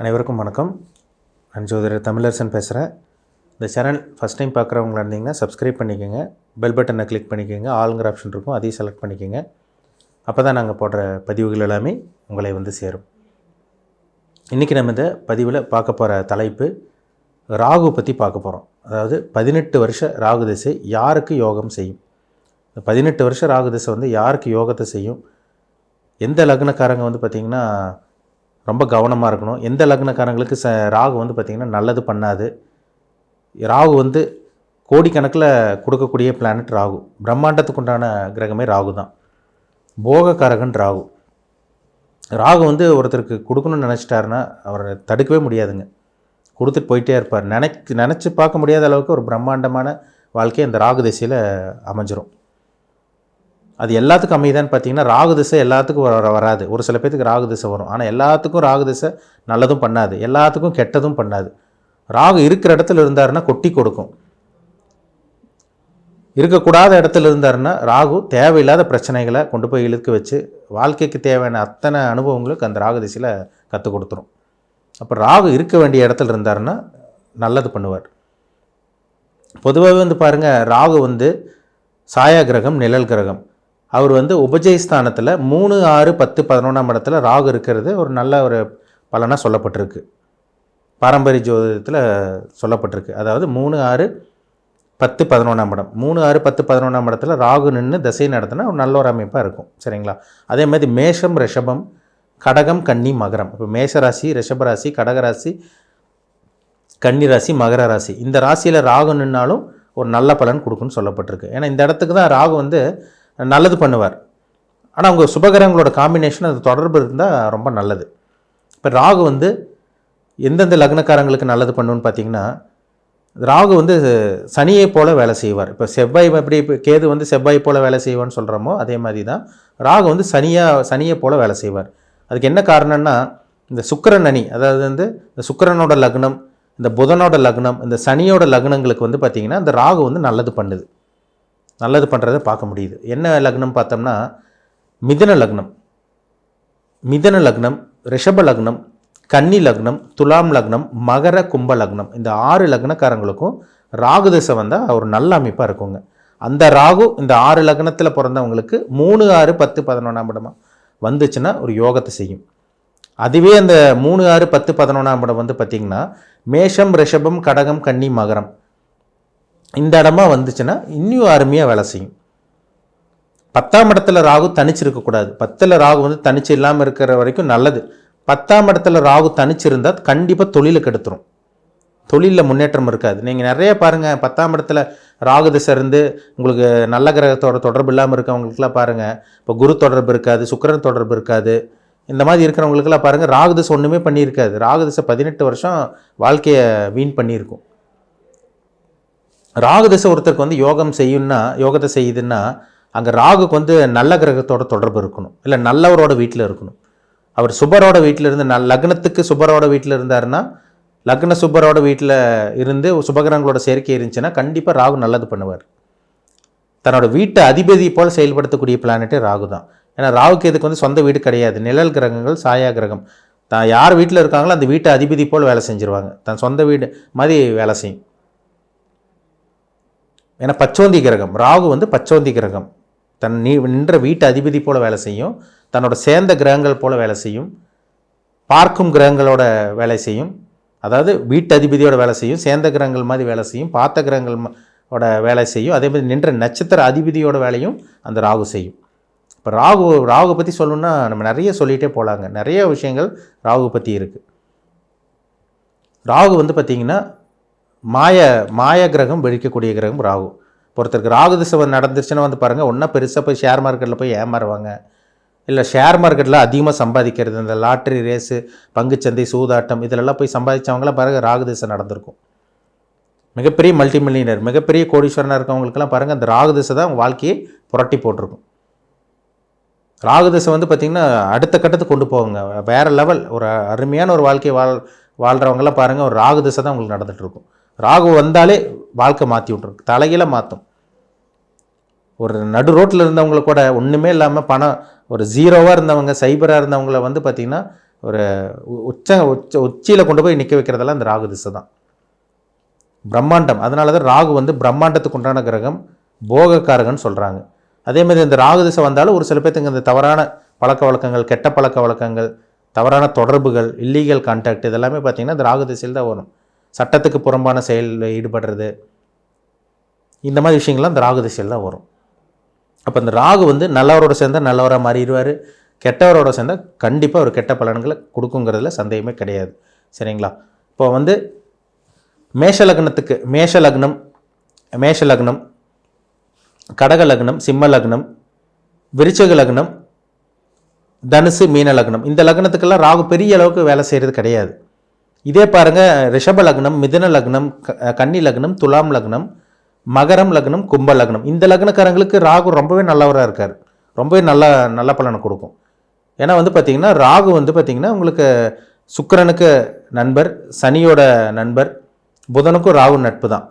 அனைவருக்கும் வணக்கம். நான் ஜோதிடர் தமிழரசன் பேசுகிறேன் இந்த சேனல் ஃபஸ்ட் டைம் பார்க்குறவங்களா இருந்தீங்கன்னா சப்ஸ்கிரைப் பண்ணிக்கோங்க. பெல் பட்டனை கிளிக் பண்ணிக்கோங்க. ஆளுங்கிற ஆப்ஷன் இருக்கும். அதையும் செலக்ட் பண்ணிக்கோங்க. அப்போ தான் நாங்கள் போடுற பதிவுகள் எல்லாமே உங்களை வந்து சேரும். இன்றைக்கி நம்ம இந்த பதிவில் பார்க்க போகிற தலைப்பு ராகு பற்றி பார்க்க போகிறோம் அதாவது பதினெட்டு வருஷ ராகு திசை யாருக்கு யோகம் செய்யும்? இந்த பதினெட்டு வருஷ ராகு திசை வந்து யாருக்கு யோகத்தை செய்யும்? எந்த லக்னக்காரங்க வந்து பார்த்திங்கன்னா ரொம்ப கவனமாக இருக்கணும். எந்த லக்னக்காரங்களுக்கு ச ராகு வந்து பார்த்திங்கன்னா நல்லது பண்ணாது. ராகு வந்து கோடிக்கணக்கில் கொடுக்கக்கூடிய பிளானட் ராகு. பிரம்மாண்டத்துக்கு உண்டான கிரகமே ராகு தான். போகக்காரகன் ராகு. ராகு வந்து ஒருத்தருக்கு கொடுக்கணும்னு நினச்சிட்டாருன்னா அவரை தடுக்கவே முடியாதுங்க. கொடுத்துட்டு போயிட்டே இருப்பார். நினைக்கு நினச்சி பார்க்க முடியாத அளவுக்கு ஒரு பிரம்மாண்டமான வாழ்க்கை அந்த ராகு திசையில் அமைஞ்சிரும். அது எல்லாத்துக்கும் அமைதான்னு பார்த்தீங்கன்னா ராகு திசை எல்லாத்துக்கும் வர வராது. ஒரு சில பேத்துக்கு ராகு திசை வரும். ஆனால் எல்லாத்துக்கும் ராகு திசை நல்லதும் பண்ணாது. எல்லாத்துக்கும் கெட்டதும் பண்ணாது. ராகு இருக்கிற இடத்துல இருந்தாருன்னா கொட்டி கொடுக்கும். இருக்கக்கூடாத இடத்துல இருந்தாருன்னா ராகு தேவையில்லாத பிரச்சனைகளை கொண்டு போய் இழுக்க வச்சு வாழ்க்கைக்கு தேவையான அத்தனை அனுபவங்களுக்கு அந்த ராகு திசையில் கற்றுக் கொடுத்துரும். அப்போ ராகு இருக்க வேண்டிய இடத்துல இருந்தாருன்னா நல்லது பண்ணுவார். பொதுவாகவே வந்து பாருங்கள் ராகு வந்து சாயா கிரகம் நிழல் கிரகம். அவர் வந்து உபஜயஸ்தானத்தில் மூணு ஆறு பத்து பதினொன்றாம் இடத்துல ராகு இருக்கிறது. ஒரு நல்ல ஒரு பலனாக சொல்லப்பட்டிருக்கு. பாரம்பரிய ஜோதிடத்தில் சொல்லப்பட்டிருக்கு. அதாவது மூணு ஆறு பத்து பதினொன்றாம் இடம். மூணு ஆறு பத்து பதினொன்றாம் இடத்துல ராகு நின்று திசை நடத்தினா ஒரு நல்ல ஒரு அமைப்பாக இருக்கும். சரிங்களா? அதே மாதிரி மேஷம் ரிஷபம் கடகம் கன்னி மகரம். இப்போ மேஷராசி ரிஷபராசி கடகராசி கன்னி ராசி மகர ராசி. இந்த ராசியில் ராகு நின்னாலும் ஒரு நல்ல பலன் கொடுக்குன்னு சொல்லப்பட்டிருக்கு. ஏன்னா இந்த இடத்துக்கு தான் ராகு வந்து நல்லது பண்ணுவார். ஆனால் அவங்க சுபகிரகங்களோட காம்பினேஷன் அது தொடர்பு இருந்தால் ரொம்ப நல்லது. இப்போ ராகு வந்து எந்தெந்த லக்னக்காரங்களுக்கு நல்லது பண்ணுன்னு பார்த்தீங்கன்னா ராகு வந்து சனியை போல் வேலை செய்வார். இப்போ செவ்வாய் எப்படி இப்போ கேது வந்து செவ்வாய் போல் வேலை செய்வான்னு சொல்கிறோமோ அதே மாதிரி தான் ராகு வந்து சனியாக சனியை போல் வேலை செய்வார். அதுக்கு என்ன காரணம்னா இந்த சுக்கரன் அணி அதாவது வந்து இந்த சுக்கரனோட லக்னம் இந்த புதனோட லக்னம் இந்த சனியோட லக்னங்களுக்கு வந்து பார்த்திங்கன்னா இந்த ராகு வந்து நல்லது பண்ணுது. நல்லது பண்ணுறதை பார்க்க முடியுது. என்ன லக்னம் பார்த்தோம்னா மிதன லக்னம். மிதன லக்னம் ரிஷப லக்னம் கன்னி லக்னம் துலாம் லக்னம் மகர கும்ப லக்னம். இந்த ஆறு லக்னக்காரங்களுக்கும் ராகு திசை வந்தால் ஒரு நல்ல அமைப்பாக இருக்குங்க. அந்த ராகு இந்த ஆறு லக்னத்தில் பிறந்தவங்களுக்கு மூணு ஆறு பத்து பதினொன்றாம் இடமா வந்துச்சுன்னா ஒரு யோகத்தை செய்யும். அதுவே அந்த மூணு ஆறு பத்து பதினொன்றாம் இடம் வந்து பார்த்திங்கன்னா மேஷம் ரிஷபம் கடகம் கன்னி மகரம். இந்த இடமா வந்துச்சுன்னா இன்னும் அருமையாக வேலை செய்யும். பத்தாம் இடத்துல ராகு தனிச்சு இருக்கக்கூடாது பத்தில் ராகு வந்து தனிச்சு இல்லாமல் இருக்கிற வரைக்கும் நல்லது. பத்தாம் இடத்துல ராகு தனிச்சு இருந்தால் கண்டிப்பாக தொழிலை கெடுத்துரும் தொழிலில் முன்னேற்றம் இருக்காது. நீங்கள் நிறைய பாருங்கள் பத்தாம் இடத்துல ராகு திசை இருந்து உங்களுக்கு நல்ல கிரகத்தோட தொடர்பு இல்லாமல் இருக்கவங்களுக்குலாம் பாருங்கள் இப்போ குரு தொடர்பு இருக்காது சுக்கரன் தொடர்பு இருக்காது. இந்த மாதிரி இருக்கிறவங்களுக்கெல்லாம் பாருங்கள் ராகு திசை ஒன்றுமே பண்ணியிருக்காது. ராகு திசை பதினெட்டு வருஷம் வாழ்க்கையை வீண் பண்ணியிருக்கும். ராகு திசை ஒருத்தருக்கு வந்து யோகம் செய்யும்னா யோகத்தை செய்யுதுன்னா அங்கே ராகுக்கு வந்து நல்ல கிரகத்தோட தொடர்பு இருக்கணும். இல்லை நல்லவரோட வீட்டில் இருக்கணும். அவர் சுபரோட வீட்டில் இருந்து நல் லக்னத்துக்கு சுபரோட வீட்டில் இருந்தாருன்னா லக்ன சுபரோட வீட்டில் இருந்து சுபகிரகங்களோட சேர்க்கை இருந்துச்சுன்னா கண்டிப்பாக ராகு நல்லது பண்ணுவார். தன்னோட வீட்டை அதிபதி போல் செயல்படுத்தக்கூடிய பிளானட்டே ராகு தான். ஏன்னா ராகுக்கு இதுக்கு வந்து சொந்த வீடு கிடையாது. நிழல் கிரகங்கள் சாயா கிரகம். தான் யார் வீட்டில் இருக்காங்களோ அந்த வீட்டை அதிபதி போல் வேலை செஞ்சுருவாங்க. தன் சொந்த வீடு மாதிரி வேலை செய்யும். ஏன்னா பச்சோந்தி கிரகம் ராகு வந்து பச்சோந்தி கிரகம். தன் நீ நின்ற வீட்டு அதிபதி போல் வேலை செய்யும் தன்னோட சேர்ந்த கிரகங்கள் போல் வேலை செய்யும் பார்க்கும் கிரகங்களோட வேலை செய்யும் அதாவது வீட்டு அதிபதியோட வேலை செய்யும் சேர்ந்த கிரகங்கள் மாதிரி வேலை செய்யும் பார்த்த கிரகங்கள் ஓட வேலை செய்யும் அதே மாதிரி நின்ற நட்சத்திர அதிபதியோட வேலையும் அந்த ராகு செய்யும். இப்போ ராகு ராகு பற்றி சொல்லணும்னா நம்ம நிறைய சொல்லிகிட்டே போகலாங்க நிறைய விஷயங்கள் ராகு பற்றி இருக்குது ராகு வந்து பார்த்திங்கன்னா மாய மாய கிரகம் வெடிக்கக்கூடிய கிரகம் ராகு. ஒருத்தருக்கு ராகு திசை வந்து நடந்துருச்சுன்னா வந்து பாருங்கள் ஒன்றா பெருசாக போய் ஷேர் மார்க்கெட்டில் போய் ஏமாறுவாங்க. இல்லை ஷேர் மார்க்கெட்டில் அதிகமாக சம்பாதிக்கிறது இந்த லாட்ரி ரேஸு பங்குச்சந்தை சூதாட்டம் இதிலெல்லாம் போய் சம்பாதிச்சவங்களாம் பாருங்கள் ராகு திசை நடந்திருக்கும். மிகப்பெரிய மல்டி மில்லியனர் மிகப்பெரிய கோடீஸ்வரனாக இருக்கவங்களுக்கெல்லாம் பாருங்கள் அந்த ராகு திசை தான் அவங்க வாழ்க்கையை புரட்டி போட்டிருக்கும். ராகு திசை வந்து பார்த்திங்கன்னா அடுத்த கட்டத்துக்கு கொண்டு போவாங்க வேறு லெவல் ஒரு அருமையான ஒரு வாழ்க்கையை வாழ் வாழ்கிறவங்களாம் பாருங்கள் ஒரு ராகு திசை தான் உங்களுக்கு நடந்துகிட்ருக்கும் ராகு வந்தாலே வாழ்க்கை மாற்றி விட்ருக்கு தலையில மாற்றும் ஒரு நடு ரோட்டில் இருந்தவங்கள கூட ஒன்றுமே இல்லாமல் பணம் ஒரு ஜீரோவாக இருந்தவங்க சைபராக இருந்தவங்கள வந்து பார்த்திங்கன்னா ஒரு உ- உச்ச உச்ச உச்சியில் கொண்டு போய் நிற்க வைக்கிறதெல்லாம் இந்த ராகு திசை தான். பிரம்மாண்டம். அதனால தான் ராகு வந்து பிரம்மாண்டத்துக்கு உண்டான கிரகம் போகக்காரகன்னு சொல்கிறாங்க அதே மாதிரி இந்த ராகு திசை வந்தாலும் ஒரு சில பேர்த்துக்கு இந்த தவறான பழக்க வழக்கங்கள் கெட்ட பழக்க வழக்கங்கள் தவறான தொடர்புகள் இல்லீகல் கான்டாக்ட் இதெல்லாமே பார்த்திங்கன்னா இந்த ராகு திசையில் தான் வரும். சட்டத்துக்கு புறம்பான செயலில் ஈடுபடுறது. இந்த மாதிரி விஷயங்கள்லாம் இந்த ராகு திசையில் தான் வரும். அப்போ இந்த ராகு வந்து நல்லவரோட சேர்ந்தால் நல்லவராக மாறிடுவார். கெட்டவரோட சேர்ந்தால் கண்டிப்பாக ஒரு கெட்ட பலன்களை கொடுக்குங்கிறதுல சந்தேகமே கிடையாது. சரிங்களா? இப்போ வந்து மேஷ லக்னத்துக்கு மேஷ லக்னம் மேஷ லக்னம் கடக லக்னம் சிம்ம லக்னம் விருச்சக லக்னம் தனுசு மீன லக்னம் இந்த லக்னத்துக்கெல்லாம் ராகு பெரிய அளவுக்கு வேலை செய்கிறது கிடையாது. இதே பாருங்க ரிஷப லக்னம் மிதன லக்னம் க- கன்னி லக்னம் துலாம் லக்னம் மகரம் லக்னம் கும்ப லக்னம். இந்த லக்னக்காரங்களுக்கு ராகு ரொம்பவே நல்லவராக இருக்கார். ரொம்பவே நல்ல நல்ல பலனை கொடுக்கும். ஏன்னா வந்து பார்த்தீங்கன்னா ராகு வந்து பார்த்திங்கன்னா உங்களுக்கு சுக்கரனுக்கு நண்பர் சனியோட நண்பர் புதனுக்கும் ராகு நட்பு தான்.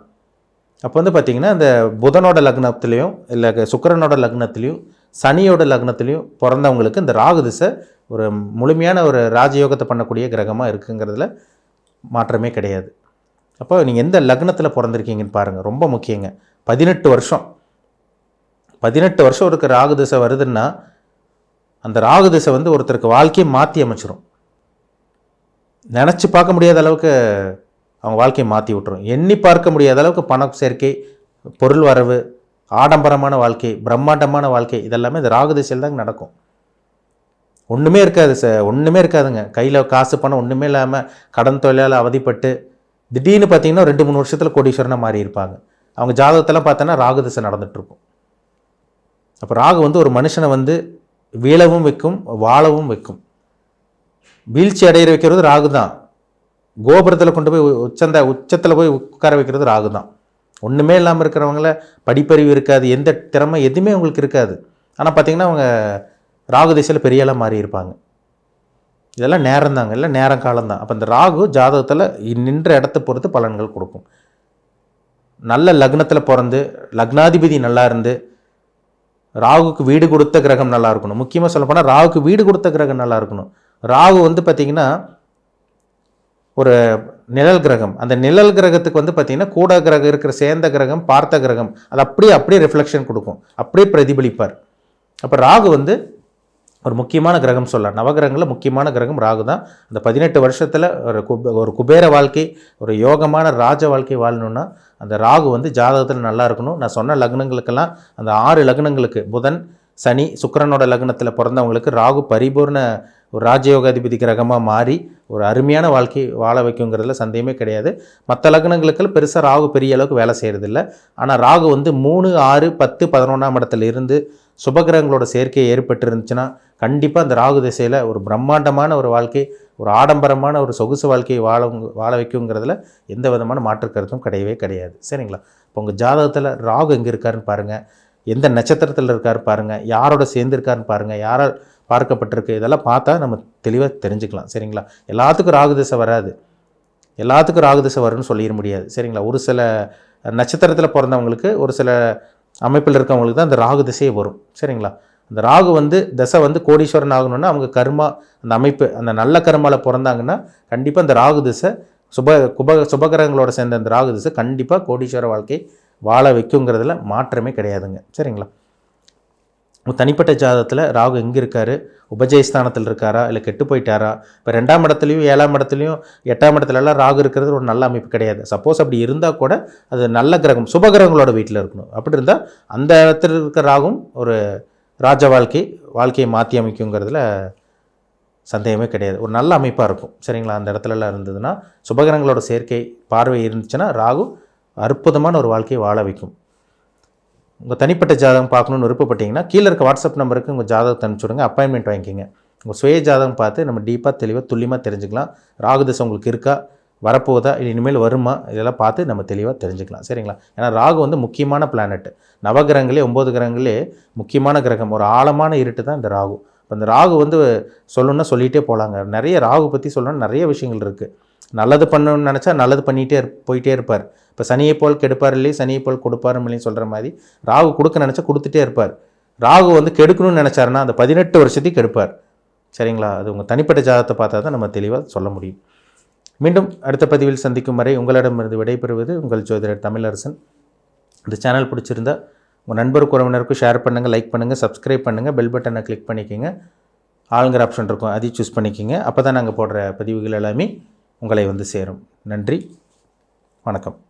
அப்போ வந்து பார்த்திங்கன்னா இந்த புதனோட லக்னத்துலேயும் இல்லை சுக்கரனோட லக்னத்துலேயும் சனியோட லக்னத்துலேயும் பிறந்தவங்களுக்கு இந்த ராகு திசை ஒரு முழுமையான ஒரு ராஜயோகத்தை பண்ணக்கூடிய கிரகமாக இருக்குங்கிறதுல மாற்றமே கிடையாது. அப்போ நீங்கள் எந்த லக்னத்தில் பிறந்திருக்கீங்கன்னு பாருங்கள் ரொம்ப முக்கியங்க. பதினெட்டு வருஷம். பதினெட்டு வருஷம் இருக்கிற ராகு திசை வருதுன்னா அந்த ராகு திசை வந்து ஒருத்தருக்கு வாழ்க்கையை மாற்றி அமைச்சிரும். நினச்சி பார்க்க முடியாத அளவுக்கு அவங்க வாழ்க்கையை மாற்றி விட்டுரும். எண்ணி பார்க்க முடியாத அளவுக்கு பண சேர்க்கை பொருள் வரவு ஆடம்பரமான வாழ்க்கை பிரம்மாண்டமான வாழ்க்கை இதெல்லாமே இந்த ராகு திசையில் தாங்க நடக்கும். ஒன்றுமே இருக்காது சார் ஒன்றுமே இருக்காதுங்க. கையில் காசு பணம் ஒன்றுமே இல்லாமல் கடன் தொழிலால் அவதிப்பட்டு திடீர்னு பார்த்தீங்கன்னா ரெண்டு மூணு வருஷத்தில் கோடீஸ்வரனாக மாறி இருப்பாங்க. அவங்க ஜாதகத்தெல்லாம் பார்த்தோன்னா ராகு திசை நடந்துகிட்ருக்கும் அப்போ ராகு வந்து ஒரு மனுஷனை வந்து வீழவும் வைக்கும் வாழவும் வைக்கும். வீழ்ச்சி அடையிற வைக்கிறது ராகு தான். கோபுரத்தில் கொண்டு போய் உச்சந்த உச்சத்தில் போய் உட்கார வைக்கிறது ராகு தான். ஒன்றுமே இல்லாமல் இருக்கிறவங்கள படிப்பறிவு இருக்காது. எந்த திறமை எதுவுமே அவங்களுக்கு இருக்காது. ஆனால் பார்த்தீங்கன்னா அவங்க ராகு திசையில் பெரிய மாறி இருப்பாங்க. இதெல்லாம் நேரம் தாங்க இல்லை நேரம் காலம்தான். அப்போ இந்த ராகு ஜாதகத்தில் நின்ற இடத்த பொறுத்து பலன்கள் கொடுக்கும். நல்ல லக்னத்தில் பிறந்து லக்னாதிபதி நல்லா இருந்து ராகுக்கு வீடு கொடுத்த கிரகம் நல்லா இருக்கணும். முக்கியமாக சொல்லப்போனால் ராகுக்கு வீடு கொடுத்த கிரகம் நல்லா இருக்கணும். ராகு வந்து பார்த்திங்கன்னா ஒரு நிழல் கிரகம். அந்த நிழல் கிரகத்துக்கு வந்து பார்த்திங்கன்னா கூட கிரகம் இருக்கிற சேர்ந்த கிரகம் பார்த்த கிரகம் அது அப்படியே அப்படியே ரிஃப்ளெக்ஷன் கொடுக்கும். அப்படியே பிரதிபலிப்பார். அப்போ ராகு வந்து ஒரு முக்கியமான கிரகம் சொல்லலாம் நவகிரகங்களில் முக்கியமான கிரகம் ராகு தான். அந்த பதினெட்டு வருஷத்தில் ஒரு குபே ஒரு குபேர வாழ்க்கை ஒரு யோகமான ராஜ வாழ்க்கை வாழணும்னா அந்த ராகு வந்து ஜாதகத்தில் நல்லா இருக்கணும். நான் சொன்ன லக்னங்களுக்கெல்லாம் அந்த ஆறு லக்னங்களுக்கு புதன் சனி சுக்கரனோட லக்னத்தில் பிறந்தவங்களுக்கு ராகு பரிபூர்ண ஒரு ராஜயோகாதிபதி கிரகமாக மாறி ஒரு அருமையான வாழ்க்கை வாழ வைக்குங்கிறதுல சந்தேகமே கிடையாது. மற்ற லக்னங்களுக்கு பெருசாக ராகு பெரிய அளவுக்கு வேலை செய்கிறதில்ல ஆனால் ராகு வந்து மூணு ஆறு பத்து பதினொன்றாம் இடத்துல இருந்து சுபகிரகங்களோட சேர்க்கை ஏற்பட்டு இருந்துச்சுன்னா கண்டிப்பாக அந்த ராகு திசையில் ஒரு பிரம்மாண்டமான ஒரு வாழ்க்கை ஒரு ஆடம்பரமான ஒரு சொகுசு வாழ்க்கையை வாழ வாழ வைக்குங்கிறதுல எந்த விதமான மாற்று கருத்தும் கிடையவே கிடையாது. சரிங்களா? இப்போ உங்கள் ஜாதகத்தில் ராகு எங்கே இருக்காருன்னு பாருங்கள் எந்த நட்சத்திரத்தில் இருக்கார் பாருங்கள் யாரோட சேர்ந்துருக்காருன்னு பாருங்கள் யாரால் பார்க்கப்பட்டிருக்கு. இதெல்லாம் பார்த்தா நம்ம தெளிவாக தெரிஞ்சுக்கலாம். சரிங்களா? எல்லாத்துக்கும் ராகு திசை வராது. எல்லாத்துக்கும் ராகு திசை வரும்னு சொல்லிட முடியாது. சரிங்களா? ஒரு சில நட்சத்திரத்தில் பிறந்தவங்களுக்கு ஒரு சில அமைப்பில் இருக்கவங்களுக்கு தான் அந்த ராகு திசையே வரும். சரிங்களா? அந்த ராகு வந்து தசை வந்து கோடீஸ்வரன் ஆகணும்னா அவங்க கர்மா அந்த அமைப்பு அந்த நல்ல கர்மாவில் பிறந்தாங்கன்னா கண்டிப்பாக அந்த ராகு திசை சுப குப சுபகிரகங்களோட சேர்ந்த அந்த ராகு திசை கண்டிப்பாக கோடீஸ்வர வாழ்க்கை வாழ வைக்குங்கிறதுல மாற்றமே கிடையாதுங்க. சரிங்களா? தனிப்பட்ட ஜாதகத்தில் ராகு எங்கே இருக்காரு? உபஜயஸ்தானத்தில் இருக்காரா? இல்லை கெட்டு போயிட்டாரா? இப்போ ரெண்டாம் இடத்துலையும் ஏழாம் இடத்துலையும் எட்டாம் இடத்துலலாம் ராகு இருக்கிறது ஒரு நல்ல அமைப்பு கிடையாது. சப்போஸ் அப்படி இருந்தால் கூட அது நல்ல கிரகம் சுபகிரகங்களோட வீட்டில் இருக்கணும். அப்படி இருந்தால் அந்த இடத்துல இருக்கிற ராகும் ஒரு ராஜ வாழ்க்கை வாழ்க்கையை மாற்றி அமைக்குங்கிறதுல சந்தேகமே கிடையாது. ஒரு நல்ல அமைப்பாக இருக்கும். சரிங்களா? அந்த இடத்துலலாம் இருந்ததுன்னா சுபகிரகங்களோட சேர்க்கை பார்வை இருந்துச்சுன்னா ராகு அற்புதமான ஒரு வாழ்க்கையை வாழ வைக்கும். உங்கள் தனிப்பட்ட ஜாதகம் பார்க்கணுன்னு விருப்பப்பட்டீங்கன்னா கீழே இருக்க வாட்ஸ்அப் நம்பருக்கு உங்கள் ஜாதகத்தை அனுப்பிச்சுடுங்க அப்பாயின்மெண்ட் வாங்கிக்கிங்க. உங்கள் சுய ஜாதகம் பார்த்து நம்ம டீப்பாக தெளிவாக துல்லியமாக தெரிஞ்சுக்கலாம். ராகு உங்களுக்கு இருக்கா வரப்போகுதா இல்லை இனிமேல் வருமா இதெல்லாம் பார்த்து நம்ம தெளிவாக தெரிஞ்சுக்கலாம் சரிங்களா? ஏன்னா ராகு வந்து முக்கியமான பிளானட் நவகிரகங்களே ஒம்பது கிரகங்களே முக்கியமான கிரகம். ஒரு ஆழமான இருட்டு தான் இந்த ராகு. இப்போ இந்த ராகு வந்து சொல்லணும்னா சொல்லிகிட்டே போகலாங்க நிறைய ராகு பற்றி சொல்லணும்னா நிறைய விஷயங்கள் இருக்குது நல்லது பண்ணணும்னு நினச்சா நல்லது பண்ணிகிட்டே போயிட்டே இருப்பார். இப்போ சனியை போல் கெடுப்பார் இல்லையே சனியை போல் கொடுப்பார் இல்லைன்னு சொல்கிற மாதிரி ராகு கொடுக்க நினச்சா கொடுத்துட்டே இருப்பார். ராகு வந்து கெடுக்கணும்னு நினச்சாருன்னா அந்த பதினெட்டு வருஷத்தையும் கெடுப்பார். சரிங்களா? அது உங்கள் தனிப்பட்ட ஜாதகத்தை பார்த்தா தான் நம்ம தெளிவாக சொல்ல முடியும். மீண்டும் அடுத்த பதிவில் சந்திக்கும் வரை உங்களிடமிருந்து விடைபெறுவது உங்கள் ஜோதிடர் தமிழரசன். இந்த சேனல் பிடிச்சிருந்தா உங்கள் நண்பருக்கு உறவினருக்கும் ஷேர் பண்ணுங்கள் லைக் பண்ணுங்கள் சப்ஸ்கிரைப் பண்ணுங்கள் பெல் பட்டனை கிளிக் பண்ணிக்கோங்க. ஆளுங்கிற ஆப்ஷன் இருக்கும் அதையும் சூஸ் பண்ணிக்கோங்க. அப்போ தான் நாங்கள் போடுற பதிவுகள் எல்லாமே உங்களை வந்து சேரும். நன்றி. வணக்கம்.